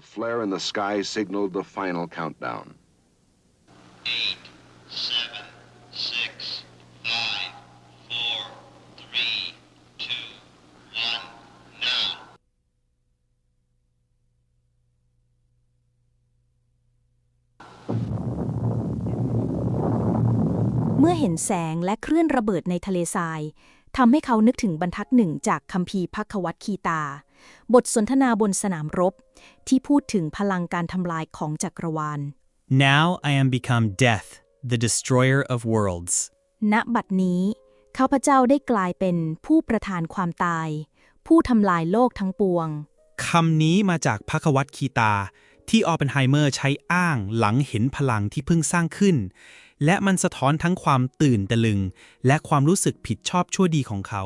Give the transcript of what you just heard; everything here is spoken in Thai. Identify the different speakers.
Speaker 1: A flare in the sky signaled the final countdown.
Speaker 2: eight, seven, six, five, four, three, two, one, now.
Speaker 3: เมื่อเห็นแสงและคลื่นระเบิดในทะเลทราย ทำให้เขานึกถึงบรรทัดหนึ่งจากคัมภีร์พักวัตคีตา บทสนทนาบนสนามรบ ที่พูดถึงพลังการทำลายของจักรวาล
Speaker 4: Now I am become death, the destroyer of worlds.
Speaker 3: ณบัดนี้ข้าพเจ้าได้กลายเป็นผู้ประทานความตาย ผู้ทำลายโลกทั้งปวง
Speaker 4: คำนี้มาจากพระควัตคีตา ที่ออปเพนไฮเมอร์ใช้อ้างหลังเห็นพลังที่เพิ่งสร้างขึ้น และมันสะท้อนทั้งความตื่นตะลึง และความรู้สึกผิดชอบชั่วดีของเขา